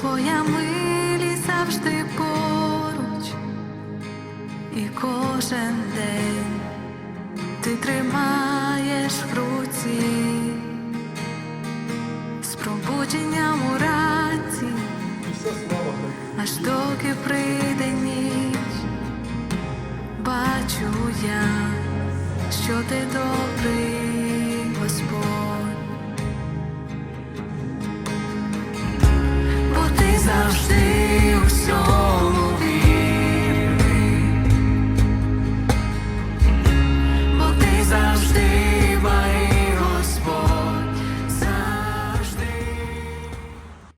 Твоя милість завжди поруч, і кожен день ти тримаєш в руці. З пробудженням у раці, аж доки прийде ніч, бачу я, що ти добре.